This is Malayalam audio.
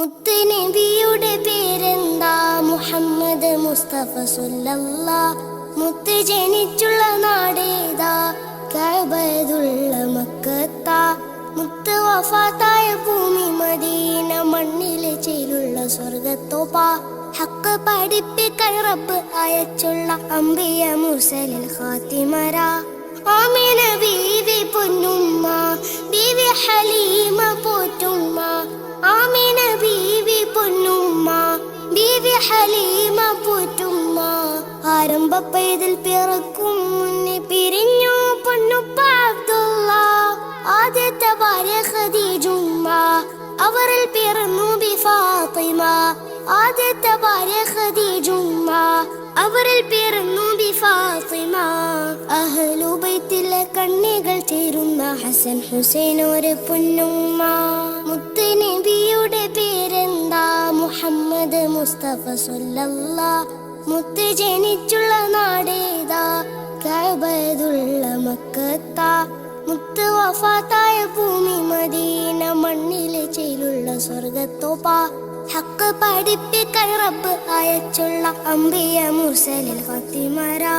മുത്ത് നബിയുടെ പേരെന്താ? മുഹമ്മദ് മുസ്തഫ സുല്ലല്ലാ മുത്ത് ജനിച്ചുള്ള നാടേതാ? കഅബതുള്ള മക്കത്താ. മുത്ത് വഫാത്തായ ഭൂമി മദീന മണ്ണിലെ ചേലുള്ള സ്വർഗത്തോപ്പാ ഹക്ക് പഠിപ്പിക്കാൻ റബ്ബ് അയച്ചുള്ള അമ്പിയ മുസലിൽ ഖാത്തിമരാ. ആമിന ഹലീമ പോറ്റുമ്മ ആരംഭ പൈതൽ പിറക്കും മുന്നേ പിരിഞ്ഞു പൊന്നുപ്പ അബ്ദുള്ള. ആദ്യത്തെ ഭാര്യ ഖദീജുമ്മ അവരിൽ പിറന്നു ബി ഫാത്തിമ. ആദ്യത്തെ ഭാര്യ ഖദീജുമ്മ അവരിൽ പിറന്നു ബി ഫാത്തിമ. അഹ്ലുബൈത്തിലെ കണ്ണികൾ ചേരുന്ന ഹസൻ ഹുസൈൻ ഒരു പൊന്നുമ്മ. മുത്ത് മുസ്തഫ സൊല്ലല്ല മുത്ത് ജനിച്ചുള്ള നാടേതാ കബതുള്ള മക്കത്താ. മുത്ത് വഫാത്തായ ഭൂമി മദീന മണ്ണിലെ ചേലുള്ള സ്വർഗത്തോപ്പാ ഹക്ക് പഠിപ്പിക്കാൻ റബ്ബ് അയച്ചുള്ള അമ്പിയ മുർസലിൽ ഫത്തിമരാ.